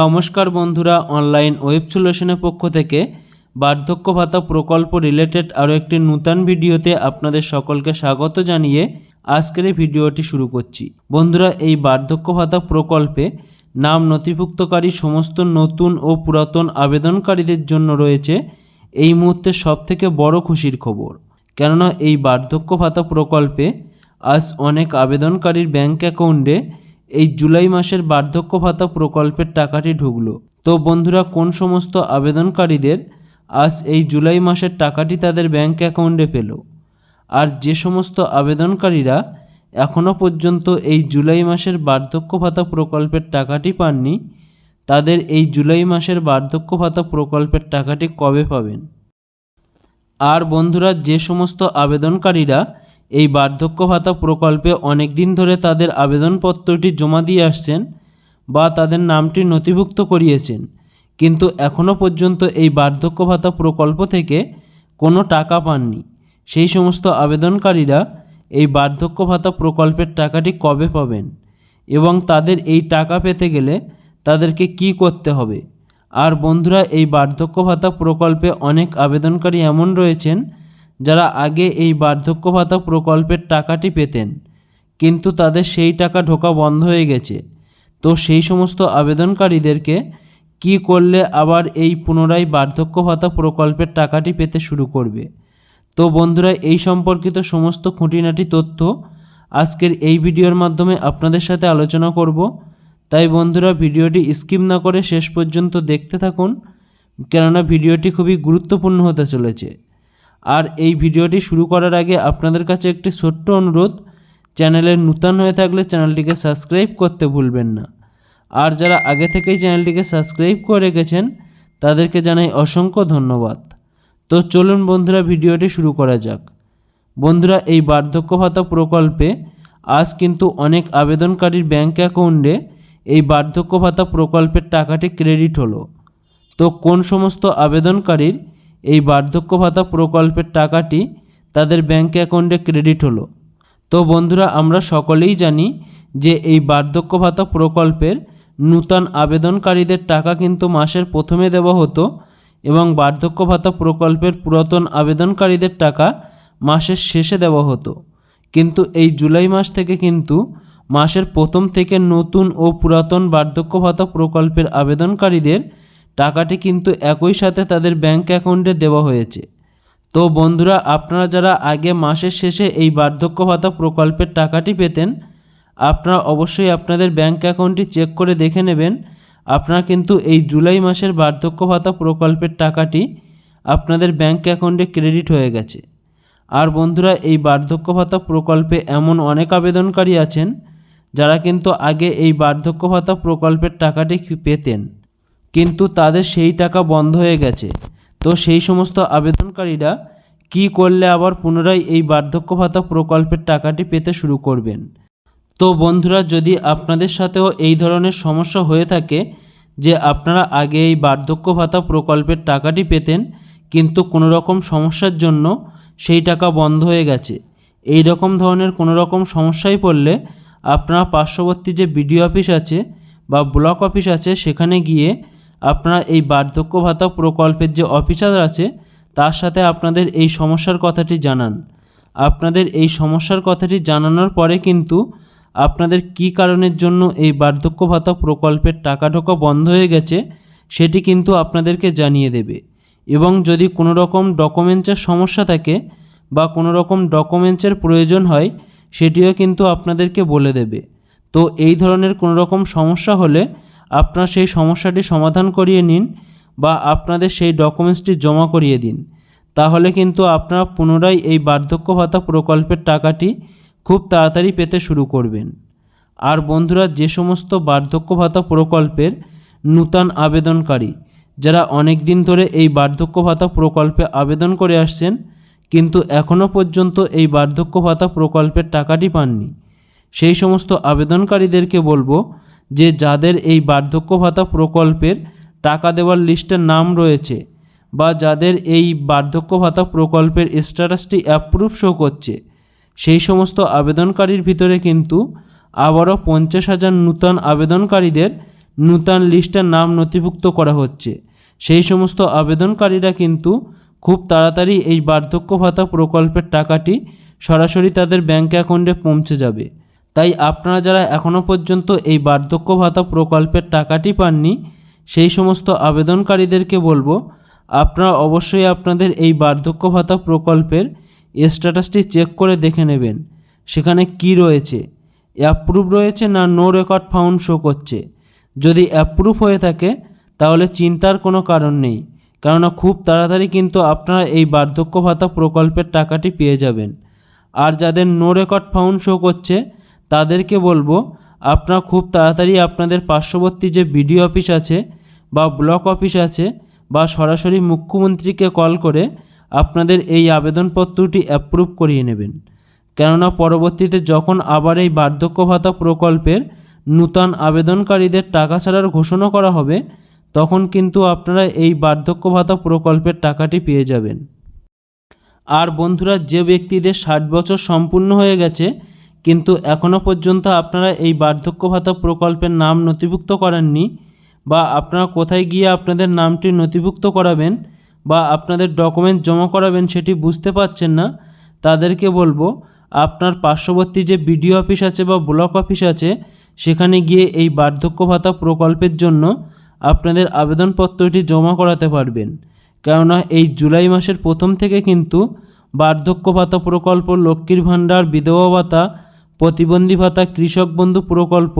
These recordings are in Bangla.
নমস্কার বন্ধুরা অনলাইন ওয়েব সলিউশনের পক্ষ থেকে বার্ধক্য ভাতা প্রকল্প রিলেটেড আরও একটি নূতন ভিডিওতে আপনাদের সকলকে স্বাগত জানিয়ে আজকের এই ভিডিওটি শুরু করছি। বন্ধুরা, এই বার্ধক্য ভাতা প্রকল্পে নাম নথিভুক্তকারী সমস্ত নতুন ও পুরাতন আবেদনকারীদের জন্য রয়েছে এই মুহূর্তে সবথেকে বড় খুশির খবর। কেননা, এই বার্ধক্য ভাতা প্রকল্পে আজ অনেক আবেদনকারীর ব্যাংক অ্যাকাউন্টে এই জুলাই মাসের বার্ধক্য ভাতা প্রকল্পের টাকাটি ঢুকলো। তো বন্ধুরা, কোন সমস্ত আবেদনকারীদের আজ এই জুলাই মাসের টাকাটি তাদের ব্যাংক অ্যাকাউন্টে পেল? আর যে সমস্ত আবেদনকারীরা এখনও পর্যন্ত এই জুলাই মাসের বার্ধক্য ভাতা প্রকল্পের টাকাটি পাননি, তাদের এই জুলাই মাসের বার্ধক্য ভাতা প্রকল্পের টাকাটি কবে পাবেন? আর বন্ধুরা, যে সমস্ত আবেদনকারীরা এই বার্ধক্য ভাতা প্রকল্পে অনেক দিন ধরে তাদের আবেদনপত্রটি জমা দিয়ে আসছেন বা তাদের নামটি নথিভুক্ত করিয়েছেন। কিন্তু এখনও পর্যন্ত এই বার্ধক্য ভাতা প্রকল্প থেকে কোনো টাকা পাননি। সেই সমস্ত আবেদনকারীরা এই বার্ধক্য ভাতা প্রকল্পের টাকাটি কবে পাবেন এবং তাদের এই টাকা পেতে গেলে তাদেরকে কি করতে হবে? আর বন্ধুরা, এই বার্ধক্য ভাতা প্রকল্পে অনেক আবেদনকারী এমন রয়েছেন যারা আগে এই বার্ধক্য ভাতা প্রকল্পের টাকাটি পেতেন। কিন্তু তাদের সেই টাকা ঢোকা বন্ধ হয়ে গেছে। তো সেই সমস্ত আবেদনকারীদেরকে কি করলে আবার এই পুনরায় বার্ধক্য ভাতা প্রকল্পের টাকাটি পেতে শুরু করবে? তো বন্ধুরা, এই সম্পর্কিত সমস্ত খুঁটিনাটি তথ্য আজকের এই ভিডিওর মাধ্যমে আপনাদের সাথে আলোচনা করব। তাই বন্ধুরা, ভিডিওটি স্কিপ না করে শেষ পর্যন্ত দেখতে থাকুন। কেননা ভিডিওটি খুবই গুরুত্বপূর্ণ হতে চলেছে। আর এই ভিডিওটি শুরু করার আগে আপনাদের কাছে একটি ছোট্ট অনুরোধ, চ্যানেলে নূতন হয়ে থাকলে চ্যানেলটিকে সাবস্ক্রাইব করতে ভুলবেন না। আর যারা আগে থেকেই চ্যানেলটিকে সাবস্ক্রাইব করে রেখেছেন, তাদেরকে জানাই অসংখ্য ধন্যবাদ। তো চলুন বন্ধুরা, ভিডিওটি শুরু করা যাক। বন্ধুরা, এই বার্ধক্য ভাতা প্রকল্পে আজ কিন্তু অনেক আবেদনকারীর ব্যাঙ্ক অ্যাকাউন্টে এই বার্ধক্য ভাতা প্রকল্পের টাকাটি ক্রেডিট হলো। তো কোন সমস্ত আবেদনকারীর বার্ধক্য ভাতা প্রকল্পের টাকাটি তাদের ব্যাঙ্ক অ্যাকাউন্টে ক্রেডিট হলো। তো বন্ধুরা, আমরা সকলেই জানি যে এই বার্ধক্য ভাতা প্রকল্পের নূতন আবেদনকারীদের টাকা কিন্তু মাসের প্রথমে দেওয়া হতো এবং বার্ধক্য ভাতা প্রকল্পের পুরাতন আবেদনকারীদের টাকা মাসের শেষে দেওয়া হতো। কিন্তু এই জুলাই মাস থেকে কিন্তু মাসের প্রথম থেকে নতুন ও পুরাতন বার্ধক্য ভাতা প্রকল্পের আবেদনকারীদের টাকাটি কিন্তু একই সাথে তাদের ব্যাংক অ্যাকাউন্টে দেওয়া হয়েছে। তো বন্ধুরা, আপনারা যারা আগে মাসের শেষে এই বার্ধক্য ভাতা প্রকল্পের টাকাটি পেতেন, আপনারা অবশ্যই আপনাদের ব্যাংক অ্যাকাউন্টটি চেক করে দেখে নেবেন। আপনারা কিন্তু এই জুলাই মাসের বার্ধক্য ভাতা প্রকল্পের টাকাটি আপনাদের ব্যাংক অ্যাকাউন্টে ক্রেডিট হয়ে গেছে। আর বন্ধুরা, এই বার্ধক্য ভাতা প্রকল্পে এমন অনেক আবেদনকারী আছেন, যারা কিন্তু আগে এই বার্ধক্য ভাতা প্রকল্পের টাকাটি পেতেন। কিন্তু তাদের সেই টাকা বন্ধ হয়ে গেছে। তো সেই সমস্ত আবেদনকারীরা কি করলে আবার পুনরায় এই বার্ধক্য ভাতা প্রকল্পের টাকাটি পেতে শুরু করবেন? তো বন্ধুরা, যদি আপনাদের সাথেও এই ধরনের সমস্যা হয়ে থাকে যে আপনারা আগে এই বার্ধক্য ভাতা প্রকল্পের টাকাটি পেতেন, কিন্তু কোনো রকম সমস্যার জন্য সেই টাকা বন্ধ হয়ে গেছে, এই রকম ধরনের কোনো রকম সমস্যায় পড়লে আপনারা পার্শ্ববর্তী যে বিডিও অফিস আছে বা ব্লক অফিস আছে, সেখানে গিয়ে আপনারা এই বার্ধক্য ভাতা প্রকল্পের যে অফিসার আছে, তার সাথে আপনাদের এই সমস্যার কথাটি জানান। আপনাদের এই সমস্যার কথাটি জানানোর পরে কিন্তু আপনাদের কি কারণের জন্য এই বার্ধক্য ভাতা প্রকল্পের টাকা ঢোকা বন্ধ হয়ে গেছে, সেটি কিন্তু আপনাদেরকে জানিয়ে দেবে। এবং যদি কোনো রকম ডকুমেন্টসের সমস্যা থাকে বা কোনো রকম ডকুমেন্টসের প্রয়োজন হয়, সেটিও কিন্তু আপনাদেরকে বলে দেবে। তো এই ধরনের কোনো রকম সমস্যা হলে আপনার সেই সমস্যাটি সমাধান করিয়ে নিন বা আপনাদের সেই ডকুমেন্টসটি জমা করিয়ে দিন। তাহলে কিন্তু আপনারা পুনরায় এই বার্ধক্য ভাতা প্রকল্পের টাকাটি খুব তাড়াতাড়ি পেতে শুরু করবেন। আর বন্ধুরা, যে সমস্ত বার্ধক্য ভাতা প্রকল্পের নূতন আবেদনকারী, যারা অনেক দিন ধরে এই বার্ধক্য ভাতা প্রকল্পে আবেদন করে আসছেন, কিন্তু এখনও পর্যন্ত এই বার্ধক্য ভাতা প্রকল্পের টাকাটি পাননি। সেই সমস্ত আবেদনকারীদেরকে বলব যে যাদের এই বার্ধক্য ভাতা প্রকল্পের টাকা দেওয়ার লিস্টের নাম রয়েছে বা যাদের এই বার্ধক্য ভাতা প্রকল্পের স্ট্যাটাসটি অ্যাপ্রুভ শো করছে, সেই সমস্ত আবেদনকারীর ভিতরে কিন্তু আবারও পঞ্চাশ হাজার নূতন আবেদনকারীদের নূতন লিস্টে নাম নথিভুক্ত করা হচ্ছে। সেই সমস্ত আবেদনকারীরা কিন্তু খুব তাড়াতাড়ি এই বার্ধক্য ভাতা প্রকল্পের টাকাটি সরাসরি তাদের ব্যাঙ্ক অ্যাকাউন্টে পৌঁছে যাবে। তাই আপনারা যারা এখনও পর্যন্ত এই বার্ধক্য ভাতা প্রকল্পের টাকাটি পাননি, সেই সমস্ত আবেদনকারীদেরকে বলব, আপনারা অবশ্যই আপনাদের এই বার্ধক্য ভাতা প্রকল্পের স্ট্যাটাসটি চেক করে দেখে নেবেন, সেখানে কি রয়েছে, অ্যাপ্রুভ রয়েছে না নো রেকর্ড ফাউন্ড শো করছে। যদি অ্যাপ্রুভ হয়ে থাকে, তাহলে চিন্তার কোনো কারণ নেই, কেননা খুব তাড়াতাড়ি কিন্তু আপনারা এই বার্ধক্য ভাতা প্রকল্পের টাকাটি পেয়ে যাবেন। আর যাদের নো রেকর্ড ফাউন্ড শো করছে তাদেরকে বলব, আপনারা খুব তাড়াতাড়ি আপনাদের পার্শ্ববর্তী যে বিডিও অফিস আছে বা ব্লক অফিস আছে বা সরাসরি মুখ্যমন্ত্রীকে কল করে আপনাদের এই আবেদনপত্রটি অ্যাপ্রুভ করিয়ে নেবেন। কেননা পরবর্তীতে যখন আবার এই বার্ধক্য ভাতা প্রকল্পের নূতন আবেদনকারীদের টাকা ছাড়ার ঘোষণা করা হবে, তখন কিন্তু আপনারা এই বার্ধক্য ভাতা প্রকল্পের টাকাটি পেয়ে যাবেন। আর বন্ধুরা, যে ব্যক্তিদের ষাট বছর সম্পূর্ণ হয়ে গেছে কিন্তু এখনও পর্যন্ত আপনারা এই বার্ধক্য ভাতা প্রকল্পের নাম নথিভুক্ত করেননি বা আপনারা কোথায় গিয়ে আপনাদের নামটি নথিভুক্ত করাবেন বা আপনাদের ডকুমেন্ট জমা করাবেন সেটি বুঝতে পারছেন না, তাদেরকে বলব আপনার পার্শ্ববর্তী যে বিডিও অফিস আছে বা ব্লক অফিস আছে, সেখানে গিয়ে এই বার্ধক্য ভাতা প্রকল্পের জন্য আপনাদের আবেদনপত্রটি জমা করাতে পারবেন। কেননা এই জুলাই মাসের প্রথম থেকে কিন্তু বার্ধক্য ভাতা প্রকল্প, লক্ষ্মীর ভাণ্ডার, বিধবা ভাতা প্রতিবন্ধী ভাতা কৃষক বন্ধু প্রকল্প,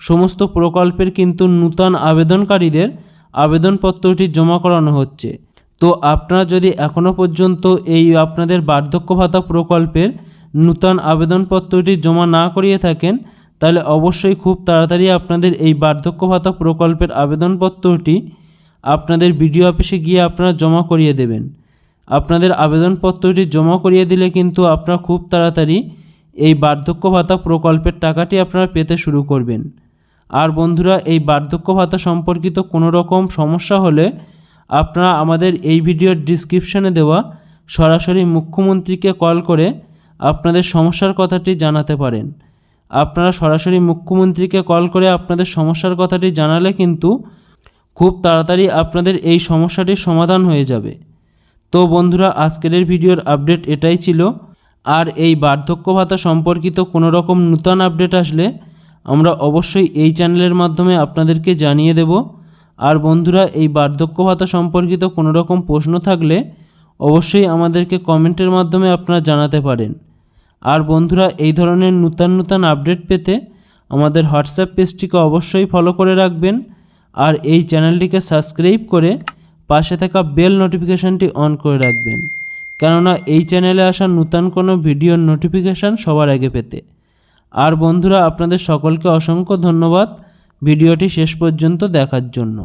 সমস্ত প্রকল্পের কিন্তু নূতন আবেদনকারীদের আবেদনপত্রটি জমা করানো হচ্ছে। তো আপনারা যদি এখনও পর্যন্ত এই আপনাদের বার্ধক্য ভাতা প্রকল্পের নূতন আবেদনপত্রটি জমা না করিয়ে থাকেন, তাহলে অবশ্যই খুব তাড়াতাড়ি আপনাদের এই বার্ধক্য ভাতা প্রকল্পের আবেদনপত্রটি আপনাদের বিডিও অফিসে গিয়ে আপনারা জমা করিয়ে দেবেন। আপনাদের আবেদনপত্রটি জমা করিয়ে দিলে কিন্তু আপনারা খুব তাড়াতাড়ি এই বার্ধক্য ভাতা প্রকল্পের টাকাটি আপনারা পেতে শুরু করবেন। আর বন্ধুরা, এই বার্ধক্য ভাতা সম্পর্কিত কোনো রকম সমস্যা হলে আপনারা আমাদের এই ভিডিওর ডিসক্রিপশানে দেওয়া সরাসরি মুখ্যমন্ত্রীকে কল করে আপনাদের সমস্যার কথাটি জানাতে পারেন। আপনারা সরাসরি মুখ্যমন্ত্রীকে কল করে আপনাদের সমস্যার কথাটি জানালে কিন্তু খুব তাড়াতাড়ি আপনাদের এই সমস্যাটির সমাধান হয়ে যাবে। তো বন্ধুরা, আজকের ভিডিওর আপডেট এটাই ছিল। আর এই বার্ধক্য ভাতা সম্পর্কিত কোনো রকম নূতন আপডেট আসলে আমরা অবশ্যই এই চ্যানেলের মাধ্যমে আপনাদেরকে জানিয়ে দেব। আর বন্ধুরা, এই বার্ধক্য ভাতা সম্পর্কিত কোনো রকম প্রশ্ন থাকলে অবশ্যই আমাদেরকে কমেন্টের মাধ্যমে আপনারা জানাতে পারেন। আর বন্ধুরা, এই ধরনের নূতন নূতন আপডেট পেতে আমাদের হোয়াটসঅ্যাপ পেজটিকে অবশ্যই ফলো করে রাখবেন। আর এই চ্যানেলটিকে সাবস্ক্রাইব করে পাশে থাকা বেল নোটিফিকেশানটি অন করে রাখবেন। কেননা এই চ্যানেলে আসা নূতন কোনো ভিডিওর নোটিফিকেশান সবার আগে পেতে। আর বন্ধুরা, আপনাদের সকলকে অসংখ্য ধন্যবাদ ভিডিওটি শেষ পর্যন্ত দেখার জন্য।